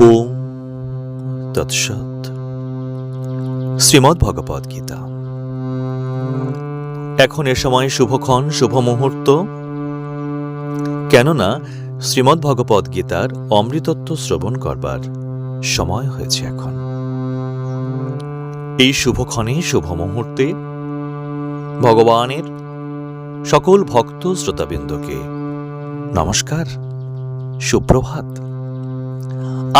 ওম তৎসৎ শ্রীমদ্ ভগবদ গীতা এখন এ সময় শুভক্ষণ শুভ মুহূর্ত কেননা শ্রীমদ্ ভগবদ গীতার অমৃতত্ব শ্রবণ করবার সময় হয়েছে এখন। এই শুভক্ষণে শুভ মুহূর্তে ভগবানের সকল ভক্ত শ্রোতাবৃন্দকে নমস্কার, সুপ্রভাত।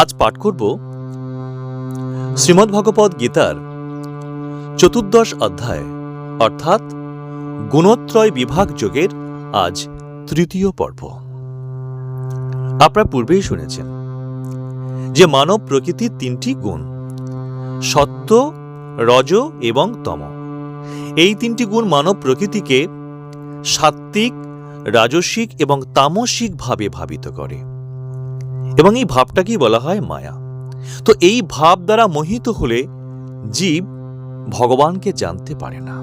আজ পাঠ করব শ্রীমদ্ ভগবদ গীতার চতুর্দশ অধ্যায়, অর্থাৎ গুণত্রয় বিভাগ যোগের আজ তৃতীয় পর্ব। আপনারা পূর্বেই শুনেছেন যে মানব প্রকৃতির তিনটি গুণ, সত্য, রজ এবং তম। এই তিনটি গুণ মানব প্রকৃতিকে সাত্ত্বিক রাজসিক এবং তামসিক ভাবে ভাবিত করে। এবং এই ভাবটাকেই বলা হয় মায়া। তো এই ভাব দ্বারা মোহিত হলে জীব ভগবানকে জানতে পারে না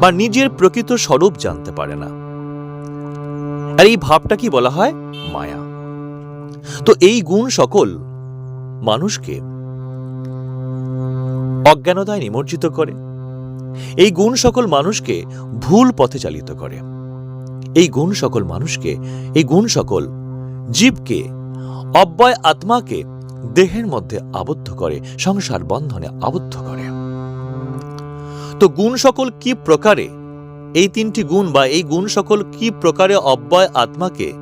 বা নিজের প্রকৃত স্বরূপ জানতে পারে না। আর এই ভাবটা কি বলা হয় মায়া। তো এই গুণ সকল মানুষকে অজ্ঞানতায় নিমজ্জিত করে। এই গুণ সকল মানুষকে ভুল পথে চালিত করে। এই গুণ সকল মানুষকে, এই গুণ সকল জীবকে অব্যয় আত্মাকে দেহের মধ্যে আবদ্ধ করে, সংসার বন্ধনে আবদ্ধ করে। তো গুণ সকল কি প্রকারে? এই তিনটি গুণ বা এই গুণ সকল কি প্রকারে অব্যয় আত্মাকে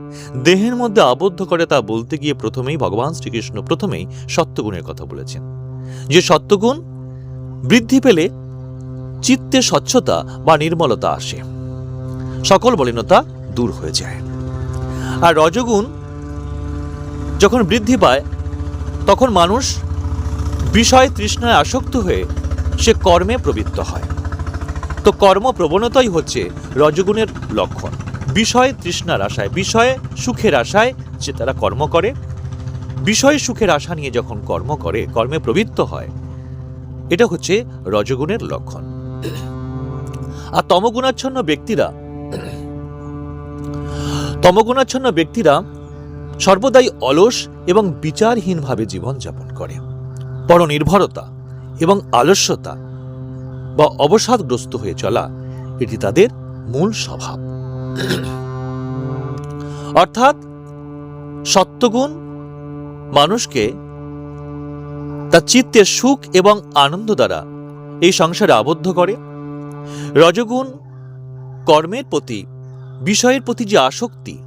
দেহের মধ্যে আবদ্ধ করে তা বলতে গিয়ে প্রথমেই ভগবান শ্রীকৃষ্ণ প্রথমেই সত্যগুণের কথা বলেছেন। যে সত্যগুণ বৃদ্ধি পেলে চিত্তে স্বচ্ছতা বা নির্মলতা আসে। সকল মলিনতা দূর হয়ে যায়। আর রজগুণ যখন বৃদ্ধি পায়, তখন মানুষ বিষয় তৃষ্ণায় আসক্ত হয়ে সে কর্মে প্রবৃত্ত হয়। তো কর্ম প্রবণতাই হচ্ছে রজগুণের লক্ষণ। বিষয় তৃষ্ণার আশায়, বিষয়ে সুখের আশায় যে তারা কর্ম করে, বিষয় সুখের আশা নিয়ে যখন কর্ম করে, কর্মে প্রবৃত্ত হয়, এটা হচ্ছে রজগুণের লক্ষণ। আর তমগুণাচ্ছন্ন ব্যক্তিরা তমগুণাচ্ছন্ন ব্যক্তিরা সর্বদাই অলস এবং বিচারহীনভাবে জীবনযাপন করে। পরনির্ভরতা এবং আলস্যতা বা অবসাদগ্রস্ত হয়ে চলা, এটি তাদের মূল স্বভাব। অর্থাৎ সত্যগুণ মানুষকে তার চিত্তের সুখ এবং আনন্দ দ্বারা এই সংসারে আবদ্ধ করে। রজগুণ কর্মের প্রতি, বিষয়ের প্রতি যে আসক্তি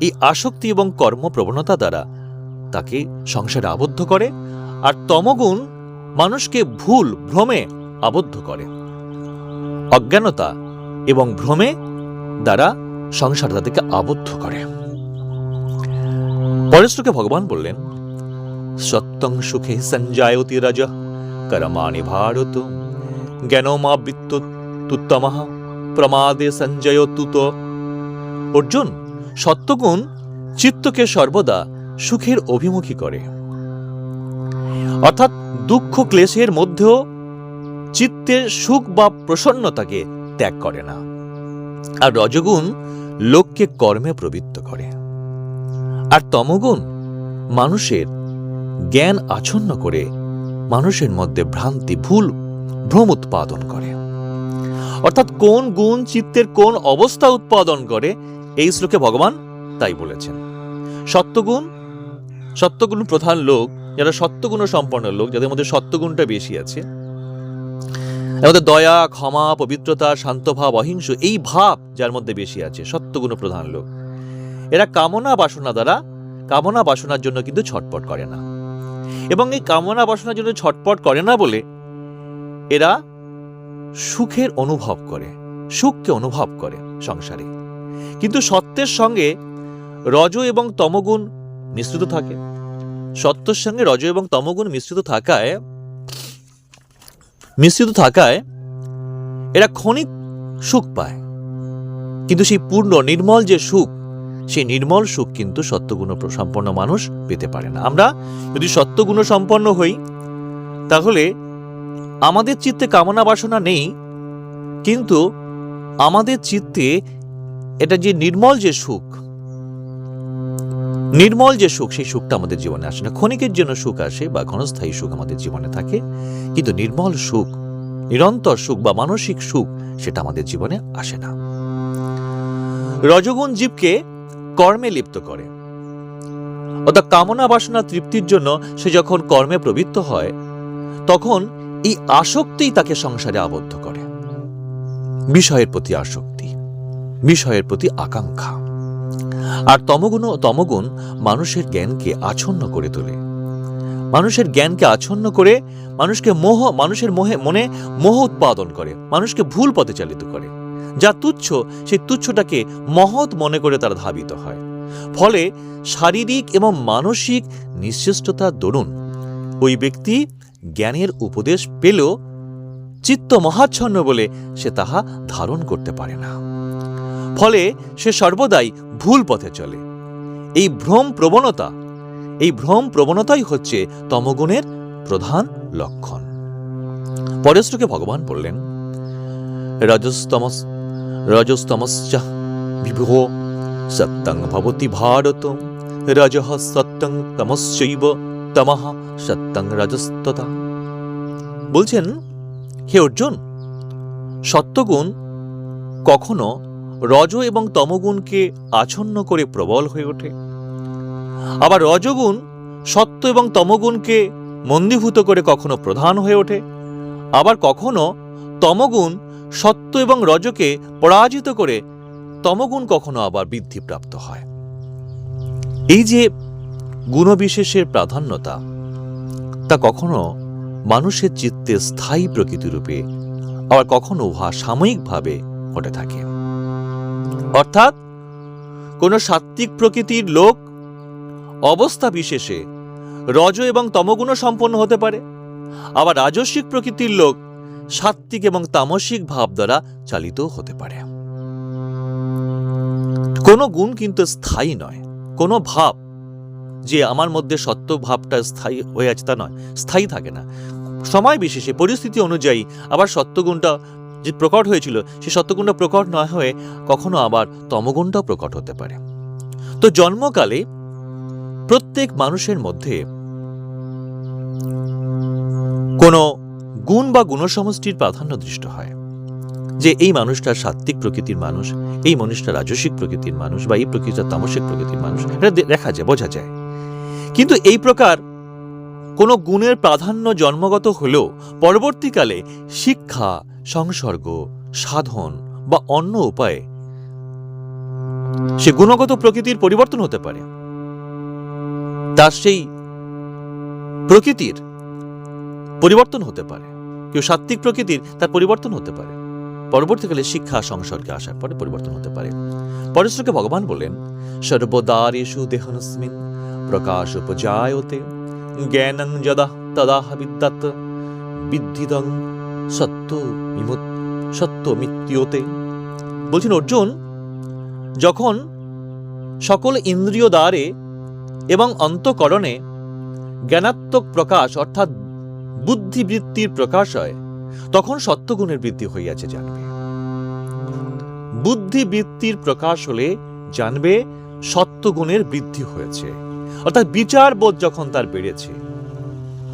এই আসক্তি এবং কর্মপ্রবণতা দ্বারা তাকে সংসারে আবদ্ধ করে, আর তমগুণ মানুষকে ভুল, ভ্রমে আবদ্ধ করে। অজ্ঞানতা এবং ভ্রমে দ্বারা সংসার তাদেরকে আবদ্ধ করে। পরেশকে ভগবান বললেন, সত্যং সুখে সঞ্জায়তি রজ করমাণি ভারত জ্ঞানমাবৃত্ত তুত্তমঃ প্রমাদে সঞ্জয় তুত অর্জুন সত্যগুণ চিত্তকে সর্বদা সুখের অভিমুখী করে। অর্থাৎ দুঃখ ক্লেশের মধ্যেও চিত্তের সুখ বা প্রসন্নতাকে ত্যাগ করে না। আর রজগুণ লোককে কর্মে প্রবৃত্ত করে। আর তমগুণ মানুষের জ্ঞান আচ্ছন্ন করে মানুষের মধ্যে ভ্রান্তি, ভুল, ভ্রম উৎপাদন করে। অর্থাৎ কোন গুণ চিত্তের কোন অবস্থা উৎপাদন করে এই শ্লোকে ভগবান তাই বলেছেন। সত্যগুণ সত্যগুণ প্রধান লোক, যারা সত্যগুণ সম্পন্ন লোক, যাদের মধ্যে সত্যগুণটা বেশি আছে আমাদের দয়া, ক্ষমা, পবিত্রতা, শান্তভাব, অহিংস, এই ভাব যার মধ্যে বেশি আছে, সত্যগুণ প্রধান লোক। এরা কামনা বাসনা দ্বারা, কামনা বাসনার জন্য কিন্তু ছটপট করে না। এবং এই কামনা বাসনার জন্য ছটপট করে না বলে এরা সুখের অনুভব করে, সুখকে অনুভব করে সংসারে। কিন্তু সত্যের সঙ্গে রজ এবং তমগুণ মিশ্রিত থাকে। সত্যের সঙ্গে রজ এবং তমগুণ মিশ্রিত থাকায় মিশ্রিত থাকায় এরা ক্ষণিক সুখ পায়। কিন্তু সেই পূর্ণ নির্মল যে সুখ, সেই নির্মল সুখ কিন্তু সত্যগুণ সম্পন্ন মানুষ পেতে পারে না। আমরা যদি সত্যগুণ সম্পন্ন হই, তাহলে আমাদের চিত্তে কামনা বাসনা নেই, কিন্তু আমাদের চিত্তে এটা যে নির্মল যে সুখ, নির্মল যে সুখ, সেই সুখটা আমাদের জীবনে আসে না। ক্ষণিকের জন্য সুখ আসে বা ক্ষণস্থায়ী সুখ আমাদের জীবনে থাকে, কিন্তু নির্মল সুখ, নিরন্তর সুখ বা মানসিক সুখ, সেটা আমাদের জীবনে আসে না। রজগুণ জীবকে কর্মে লিপ্ত করে। অর্থাৎ কামনা বাসনা তৃপ্তির জন্য সে যখন কর্মে প্রবৃত্ত হয়, তখন এই আসক্তিই তাকে সংসারে আবদ্ধ করে। বিষয়ের প্রতি আসক্তি। বিষয়ের প্রতি আকাঙ্ক্ষা। আর তমগুণ তমগুণ মানুষের জ্ঞানকে আচ্ছন্ন করে তোলে। মানুষের জ্ঞানকে আচ্ছন্ন করে মানুষকে মোহ, মানুষের মোহে, মনে মোহ উৎপাদন করে, মানুষকে ভুল পথে চালিত করে। যা তুচ্ছ, সেই তুচ্ছটাকে মহৎ মনে করে তারা ধাবিত হয়। ফলে শারীরিক এবং মানসিক নিশ্চেষ্টতার দরুন ওই ব্যক্তি জ্ঞানের উপদেশ পেলেও চিত্ত মহাচ্ছন্ন বলে সে তাহা ধারণ করতে পারে না। ফলে সে সর্বদাই ভুল পথে চলে। এই ভ্রম প্রবণতা, এই ভ্রম প্রবণতাই হচ্ছে তমগুণের প্রধান লক্ষণ। পরের শ্লোকে ভগবান বললেন, রজস্তমস, রজস্তমশ্চ বিভো সত্যং ভবতি ভারত রজঃ সত্যং তমশ্চৈব, তমঃ সত্যং রজস্ততা। বলছেন, হে অর্জুন, সত্যগুণ কখনো রজ এবং তমগুণকে আচ্ছন্ন করে প্রবল হয়ে ওঠে। আবার রজগুণ সত্য এবং তমগুণকে মন্দীভূত করে কখনো প্রধান হয়ে ওঠে। আবার কখনো তমগুণ সত্য এবং রজকে পরাজিত করে তমগুণ কখনো আবার বৃদ্ধিপ্রাপ্ত হয়। এই যে গুণবিশেষের প্রাধান্যতা, তা কখনো মানুষের চিত্তে স্থায়ী প্রকৃতিরূপে, আবার কখনো উহা সাময়িকভাবে ঘটে থাকে। অর্থাৎ, কোনো সাত্ত্বিক প্রকৃতির লোক অবস্থা বিশেষে রজ এবং তমগুণ সম্পন্ন হতে পারে। আবার রাজস্বিক প্রকৃতির লোক সাত্ত্বিক এবং তামসিক ভাব দ্বারা চালিত হতে পারে। কোনো গুণ কিন্তু স্থায়ী নয়। কোনো ভাব যে আমার মধ্যে সত্য ভাবটা স্থায়ী হয়ে আছে তা নয়। স্থায়ী থাকে না। সময় বিশেষে, পরিস্থিতি অনুযায়ী আবার সত্যগুণটা যে প্রকট হয়েছিল, সে সত্যগুণটা প্রকট নয় হয়ে কখনো আবার তমগুণটাও প্রকট হতে পারে। তো জন্মকালে প্রত্যেক মানুষের মধ্যে কোনো গুণ বা গুণসমষ্টির প্রাধান্য দৃষ্ট হয়। যে এই মানুষটা সাত্ত্বিক প্রকৃতির মানুষ, এই মানুষটা রাজস্বিক প্রকৃতির মানুষ বা এই প্রকৃতিটা তামসিক প্রকৃতির মানুষ, এটা দেখা যায়, বোঝা যায়। কিন্তু এই প্রকার কোনো গুণের প্রাধান্য জন্মগত হলেও পরবর্তীকালে শিক্ষা সংসর্গ, সাধন বা অন্য উপায়ে সে গুণগত প্রকৃতির পরিবর্তন হতে পারে। তার সেই প্রকৃতির পরিবর্তন হতে পারে। কেউ সাত্ত্বিক প্রকৃতির তার পরিবর্তন হতে পারে। পরবর্তীকালে শিক্ষা সংসর্গে আসার পরে পরিবর্তন হতে পারে। পরের শ্লোকে ভগবান বলেন সর্বদারেষু দেহনস্মিন প্রকাশ উপজায়তে জ্ঞানং যদা তদা বিদ্যাত বিদ্ধিদং সত্য বিমুত, সত্য মৃত্যুতে বলছেন, অর্জুন, যখন সকল ইন্দ্রিয় দ্বারে এবং অন্তকরণে জ্ঞানাত্মক প্রকাশ, অর্থাৎ বুদ্ধিবৃত্তির প্রকাশ হয়, তখন সত্যগুণের বৃদ্ধি হইয়াছে জানবে। বুদ্ধিবৃত্তির প্রকাশ হলে জানবে সত্যগুণের বৃদ্ধি হয়েছে। অর্থাৎ বিচার বোধ যখন তার বেড়েছে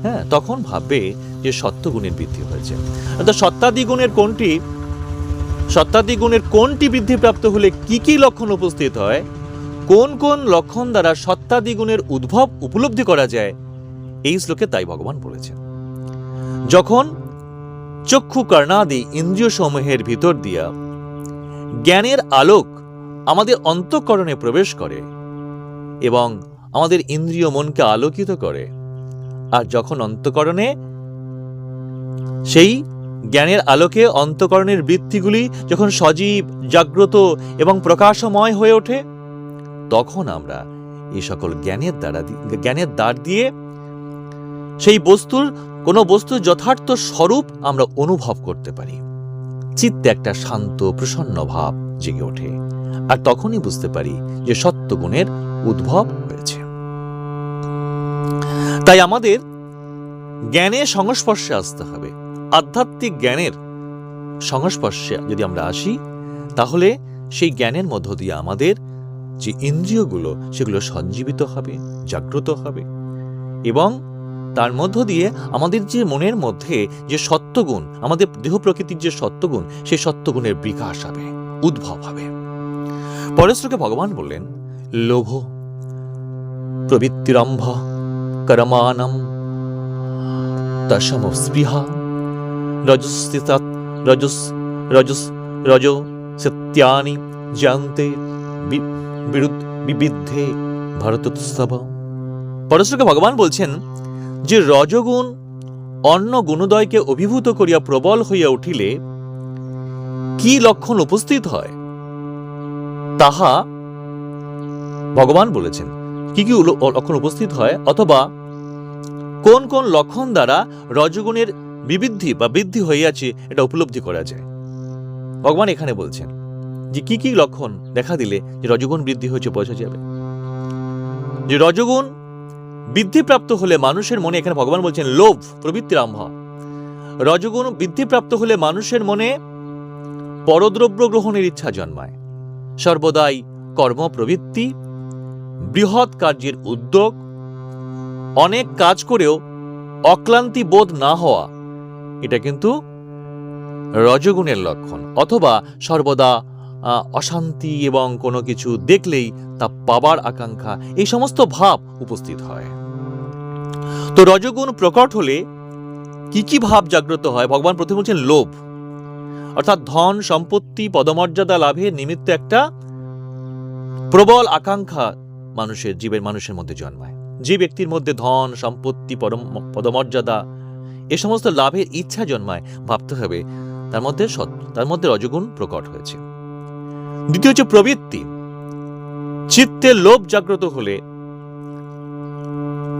হ্যাঁ তখন ভাববে যে সত্যগুণের বৃদ্ধি হয়েছে। অর্থাৎ সত্তাদি গুণের কোনটি? সত্তাদি গুণের কোনটি বৃদ্ধিপ্রাপ্ত হলে কি কি লক্ষণ উপস্থিত হয়? কোন কোন লক্ষণ দ্বারা সত্তাদি গুণের উদ্ভব উপলব্ধি করা যায়? এই শ্লোকে তাই ভগবান বলেছেন। যখন চক্ষু কর্ণাদি ইন্দ্রিয় সমূহের ভিতর দিয়া জ্ঞানের আলোক আমাদের অন্তঃকরণে প্রবেশ করে এবং আমাদের ইন্দ্রিয় মনকে আলোকিত করে, আর যখন অন্তঃকরণে সেই জ্ঞানের আলোকে অন্তঃকরণের বৃত্তিগুলি যখন সজীব, জাগ্রত এবং প্রকাশময় হয়ে ওঠে, তখন আমরা এই সকল জ্ঞানের দ্বারা জ্ঞানের দ্বার দিয়ে সেই বস্তুর, কোনো বস্তুর যথার্থ স্বরূপ আমরা অনুভব করতে পারি। চিত্তে একটা শান্ত, প্রসন্ন ভাব জেগে ওঠে আর তখনই বুঝতে পারি যে সত্যগুণের উদ্ভব হয়েছে। তাই আমাদের জ্ঞানের সংস্পর্শে আসতে হবে। আধ্যাত্মিক জ্ঞানের সংস্পর্শে যদি আমরা আসি, তাহলে সেই জ্ঞানের মধ্য দিয়ে আমাদের যে ইন্দ্রিয়গুলো, সেগুলো সঞ্জীবিত হবে, জাগ্রত হবে। এবং তার মধ্য দিয়ে আমাদের যে মনের মধ্যে যে সত্যগুণ, আমাদের দেহ প্রকৃতির যে সত্যগুণ, সেই সত্যগুণের বিকাশ হবে, উদ্ভব হবে। পরশ্রকে ভগবান বললেন, লোভ, প্রবৃত্তিরম্ভ করমানম দশম স্পৃহা রজস রজস রজ সত্যানি জানতে বিরুদ্ধ বিবিদ্ধে ভারতোৎসব পরশ্রকে ভগবান বলছেন যে রজগুণ অন্য গুণদয়কে অভিভূত করিয়া প্রবল হইয়া উঠিলে কি লক্ষণ উপস্থিত হয়? তাহা ভগবান বলেছেন। কি কি লক্ষণ উপস্থিত হয়? অথবা কোন কোন লক্ষণ দ্বারা রজগুণের বিবৃদ্ধি বা বৃদ্ধি হইয়াছে, এটা উপলব্ধি করা যায়। ভগবান এখানে বলছেন যে কি কি লক্ষণ দেখা দিলে যে রজগুণ বৃদ্ধি হয়েছে বোঝা যাবে। যে রজগুণ বৃদ্ধিপ্রাপ্ত হলে মানুষের মনে, এখানে ভগবান বলছেন লোভ প্রবৃত্তির আম্ভ রজগুণ বৃদ্ধিপ্রাপ্ত হলে মানুষের মনে পরদ্রব্য গ্রহণের ইচ্ছা জন্মায়। সর্বদাই কর্ম, প্রবৃত্তি, বৃহৎ কার্যের উদ্যোগ, অনেক কাজ করেও অক্লান্তি বোধ না হওয়া এটা কিন্তু রজগুণের লক্ষণ। অথবা সর্বদা অশান্তি এবং কোনো কিছু দেখলেই তা পাবার আকাঙ্ক্ষা, এই সমস্ত ভাব উপস্থিত হয়। তো রজগুণ প্রকট হলে কি কি ভাব জাগ্রত হয়? ভগবান প্রথমে বলছেন লোভ। অর্থাৎ ধন, সম্পত্তি, পদমর্যাদা লাভের নিমিত্ত একটা প্রবল আকাঙ্ক্ষা মানুষের, জীবের মানুষের মধ্যে জন্মায়। যে ব্যক্তির মধ্যে ধন, সম্পত্তি পদমর্যাদা এ সমস্ত লাভের ইচ্ছা জন্মায়, ভাবতে হবে। তার মধ্যে সৎ, তার মধ্যে রজগুণ প্রকট হয়েছে। দ্বিতীয় হচ্ছে প্রবৃত্তি। চিত্তে লোভ জাগ্রত হলে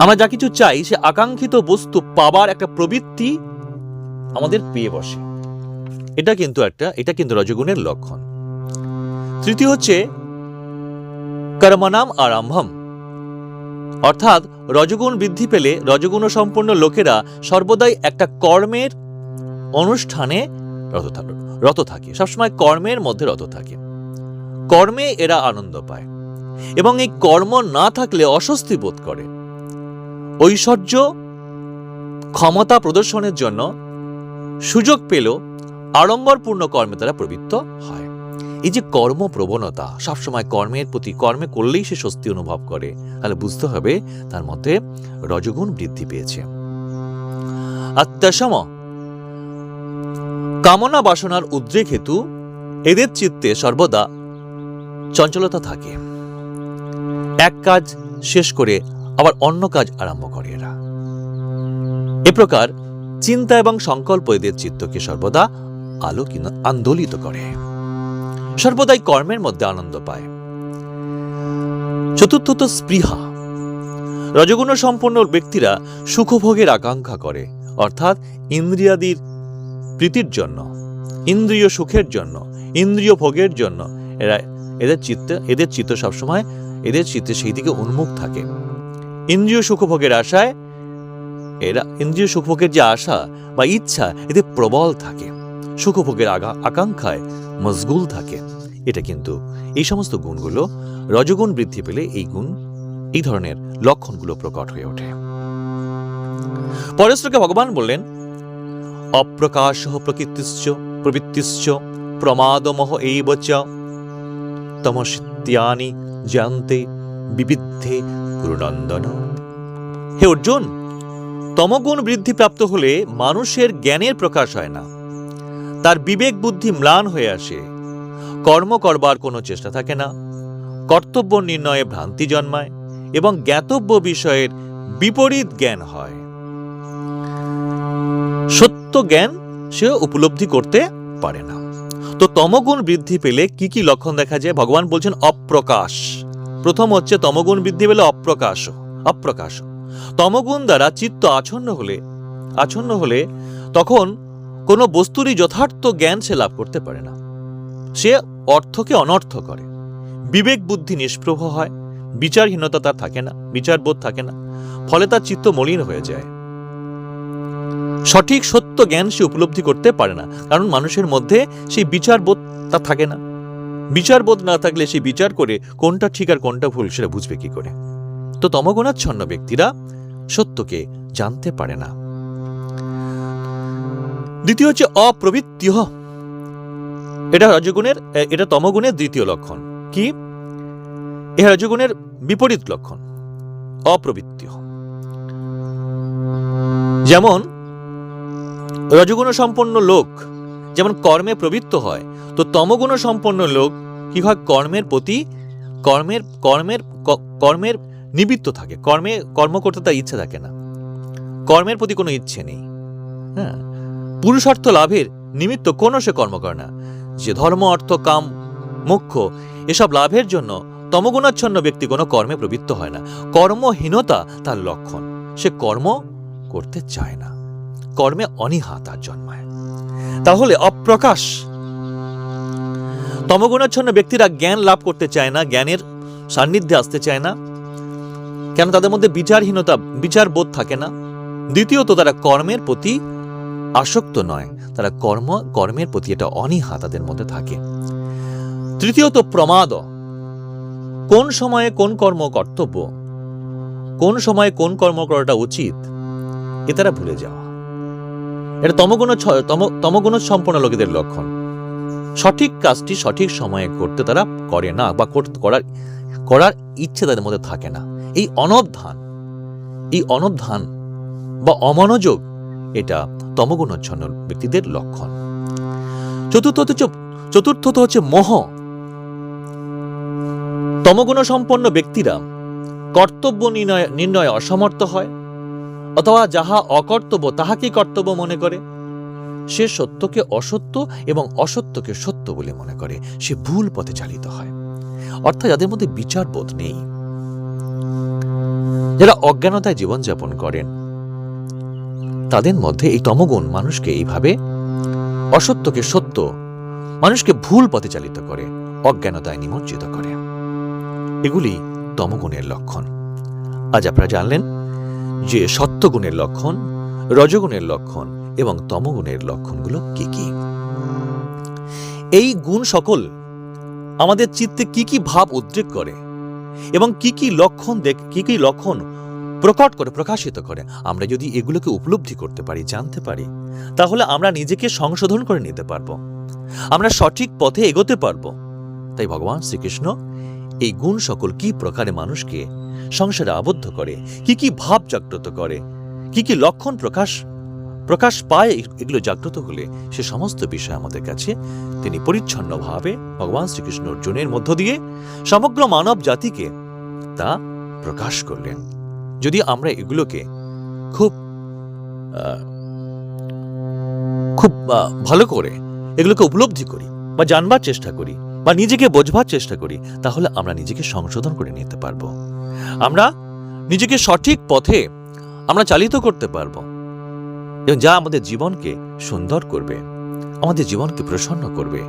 আমরা যা কিছু চাই, সে আকাঙ্ক্ষিত বস্তু পাবার একটা প্রবৃত্তি আমাদের পেয়ে বসে। এটা কিন্তু একটা, এটা কিন্তু রজগুণের লক্ষণ। তৃতীয় হচ্ছে কর্মনাম আরম্ভম। অর্থাৎ রজগুণ বৃদ্ধি পেলে রজগুণ সম্পন্ন লোকেরা সর্বদাই একটা কর্মের অনুষ্ঠানে রত থাক- রত থাকে। সবসময় কর্মের মধ্যে রত থাকে। কর্মে এরা আনন্দ পায় এবং এই কর্ম না থাকলে অস্বস্তি বোধ করে। ঐশ্বর্য ক্ষমতা প্রদর্শনের জন্য সুযোগ পেল আড়ম্বরপূর্ণ কর্মে তারা প্রবৃত্ত হয়। এই যে কর্ম প্রবণতা সবসময় কর্মের প্রতি, কর্মে করলেই সে স্বস্তি অনুভব করে। তাহলে বুঝতে হবে তার মধ্যে রজগুণ বৃদ্ধি পেয়েছে। আত্মাসম কামনা বাসনার উদ্রেক হেতু এদের চিত্তে সর্বদা চঞ্চলতা থাকে। এক কাজ শেষ করে আবার অন্য কাজ আরম্ভ করে এরা। এ প্রকার চিন্তা এবং সংকল্প এদের চিত্তকে সর্বদা আলোকিত আন্দোলিত করে। সর্বদাই কর্মের মধ্যে আনন্দ পায়। চতুর্থত স্পৃহা। রজগুণ সম্পন্ন ব্যক্তিরা সুখভোগের আকাঙ্ক্ষা করে, অর্থাৎ ইন্দ্রিয়াদির প্রীতির জন্য, ইন্দ্রিয় সুখের জন্য, ইন্দ্রিয় ভোগের জন্য এরা এদের চিত্ত এদের চিত্ত সবসময় এদের চিত্তে সেই দিকে উন্মুখ থাকে। ইন্দ্রিয় সুখভোগের আশায় এরা, ইন্দ্রিয় সুখভোগের যে আশা বা ইচ্ছা এদের প্রবল থাকে। সুখভোগের আগা- আকাঙ্ক্ষায় মশগুল থাকে। এটা কিন্তু এই সমস্ত গুণগুলো রজগুণ বৃদ্ধি পেলে এই গুণ, এই ধরনের লক্ষণগুলো প্রকট হয়ে ওঠে। পরেশকে ভগবান বললেন, অপ্রকাশ প্রকৃতিশ্চ, প্রবৃত্তিশ্চ প্রমাদমহ এইব চ। তমসিত্যানি জানতে বিবিদ্ধে গুরুনন্দন হে অর্জুন, তমগুণ বৃদ্ধি প্রাপ্ত হলে মানুষের জ্ঞানের প্রকাশ হয় না। তার বিবেক বুদ্ধি ম্লান হয়ে আসে। কর্ম করবার কোনো চেষ্টা থাকে না। কর্তব্য নির্ণয়ে ভ্রান্তি জন্মায় এবং জ্ঞাতব্য বিষয়ের বিপরীত জ্ঞান হয়। সত্য জ্ঞান সে উপলব্ধি করতে পারে না। তো তমগুণ বৃদ্ধি পেলে কি কি লক্ষণ দেখা যায়? ভগবান বলছেন অপ্রকাশ। প্রথম হচ্ছে তমগুণ বৃদ্ধি পেলে অপ্রকাশ অপ্রকাশ। তমগুণ দ্বারা চিত্ত আচ্ছন্ন হলে আচ্ছন্ন হলে তখন কোনো বস্তুরই যথার্থ জ্ঞান সে লাভ করতে পারে না। সে অর্থকে অনর্থ করে। বিবেক বুদ্ধি নিষ্প্রভ হয়, বিচারহীনতা তার থাকে না, বিচারবোধ থাকে না, ফলে তার চিত্ত মলিন হয়ে যায়। সঠিক সত্য জ্ঞান সে উপলব্ধি করতে পারে না, কারণ মানুষের মধ্যে সেই বিচারবোধ তার থাকে না। বিচারবোধ না থাকলে সে বিচার করে কোনটা ঠিক আর কোনটা ভুল সেটা বুঝবে কি করে? তো তমগুণাচ্ছন্ন ব্যক্তিরা সত্যকে জানতে পারে না। দ্বিতীয় হচ্ছে অপ্রবৃত্তিহ। এটা রজগুণের এটা তমগুণের দ্বিতীয় লক্ষণ। কি? এ রজগুণের বিপরীত লক্ষণ, অপ্রবৃত্তিহ। যেমন রজগুণ সম্পন্ন লোক যেমন কর্মে প্রবৃত্ত হয়, তো তমগুণ সম্পন্ন লোক কি হয়? কর্মের প্রতি, কর্মের কর্মের কর্মের নিবৃত্ত থাকে। কর্মে, কর্ম করতে তার ইচ্ছে থাকে না। কর্মের প্রতি কোনো ইচ্ছে নেই। হ্যাঁ? পুরুষার্থ লাভের নিমিত্ত কোনো সে কর্ম করে না। যে ধর্ম, অর্থ, কাম মুখ্য এসব লাভের জন্য তমগুণাচ্ছন্ন ব্যক্তি কোনো কর্মে প্রবৃত্ত হয় না। কর্মহীনতা তার লক্ষণ। সে কর্ম করতে চায় না। কর্মে অনীহা তার জন্মায়। তাহলে অপ্রকাশ। তমগুণাচ্ছন্ন ব্যক্তিরা জ্ঞান লাভ করতে চায় না, জ্ঞানের সান্নিধ্যে আসতে চায় না। কেন? তাদের মধ্যে বিচারহীনতা বিচার বোধ থাকে না। দ্বিতীয়ত, তারা কর্মের প্রতি আসক্ত নয়, তারা কর্ম, কর্মের প্রতি এটা অনীহা তাদের মধ্যে থাকে। তৃতীয়ত প্রমাদ, কোন সময়ে কোন কর্ম কর্তব্য, কোন সময়ে কোন কর্ম করাটা উচিত, এ তারা ভুলে যাওয়া। এটা তমগুণ তমগুণ সম্পন্ন লোকেদের লক্ষণ। সঠিক কাজটি সঠিক সময়ে করতে তারা করে না বা কর- করার করার ইচ্ছে তাদের মধ্যে থাকে না। এই অনবধান এই অনবধান বা অমনোযোগ, এটা তমগুণচ্ছন্ন ব্যক্তিদের লক্ষণ। চতুর্থত চতুর্থত হচ্ছে মোহ। তমগুণ সম্পন্ন ব্যক্তিরা কর্তব্য নির্ণয়, নির্ণয়ে অসমর্থ হয়, অথবা যাহা অকর্তব্য তাহাকেই কর্তব্য মনে করে। সে সত্যকে অসত্য এবং অসত্যকে সত্য বলে মনে করে। সে ভুল পথে চালিত হয়। অর্থাৎ যাদের মধ্যে বিচার বোধ নেই। যারা অজ্ঞানতায় জীবনযাপন করেন তাদের মধ্যে এই তমগুণ মানুষকে এইভাবে অসত্যকে সত্য, মানুষকে ভুল পথে চালিত করে, অজ্ঞানতায় নিমজ্জিত করে। এগুলি তমগুণের লক্ষণ। আজ আপনারা জানলেন যে সত্যগুণের লক্ষণ, রজগুণের লক্ষণ এবং তমগুণের লক্ষণগুলো কি কি? এই গুণ সকল আমাদের চিত্তে কি কি ভাব উদ্রেক করে এবং কি কি লক্ষণ দেখ, কি কি লক্ষণ প্রকট করে, প্রকাশিত করে। আমরা যদি এগুলোকে উপলব্ধি করতে পারি, জানতে পারি, তাহলে আমরা নিজেকে সংশোধন করে নিতে পারব। আমরা সঠিক পথে এগোতে পারব। তাই ভগবান শ্রীকৃষ্ণ এই গুণ সকল কি প্রকারে মানুষকে সংসারে আবদ্ধ করে, কি কি ভাব জাগ্রত করে, কি কি লক্ষণ প্রকাশ প্রকাশ পায়, এগুলো জাগ্রত হলে সে সমস্ত বিষয় আমাদের কাছে তিনি পরিচ্ছন্নভাবে ভগবান শ্রীকৃষ্ণ অর্জুনের মধ্য দিয়ে সমগ্র মানব জাতিকে তা প্রকাশ করলেন। যদি আমরা এগুলোকে খুব খুব ভালো করে এগুলোকে উপলব্ধি করি বা জানবার চেষ্টা করি বা নিজেকে বোঝবার চেষ্টা করি, তাহলে আমরা নিজেকে সংশোধন করে নিতে পারব। আমরা নিজেকে সঠিক পথে আমরা চালিত করতে পারব। এবং যা আমাদের জীবনকে সুন্দর করবে, আমাদের জীবনকে প্রসন্ন করবে,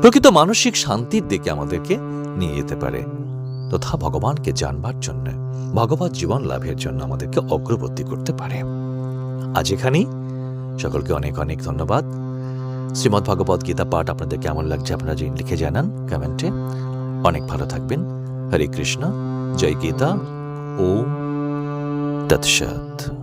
প্রকৃত মানসিক শান্তির দিকে আমাদেরকে নিয়ে যেতে পারে। তথা ভগবানকে জানবার জন্য, ভগবত জীবন লাভের জন্য আমাদেরকে অগ্রবর্তী করতে পারে। আজ এখানেই। সকলকে অনেক অনেক ধন্যবাদ। শ্রীমদ্ ভগবত গীতা পাঠ আপনাদের কেমন লাগছে আপনারা যে লিখে জানান কমেন্টে। অনেক ভালো থাকবেন। হরে কৃষ্ণ। জয় গীতা। ও তৎসৎ।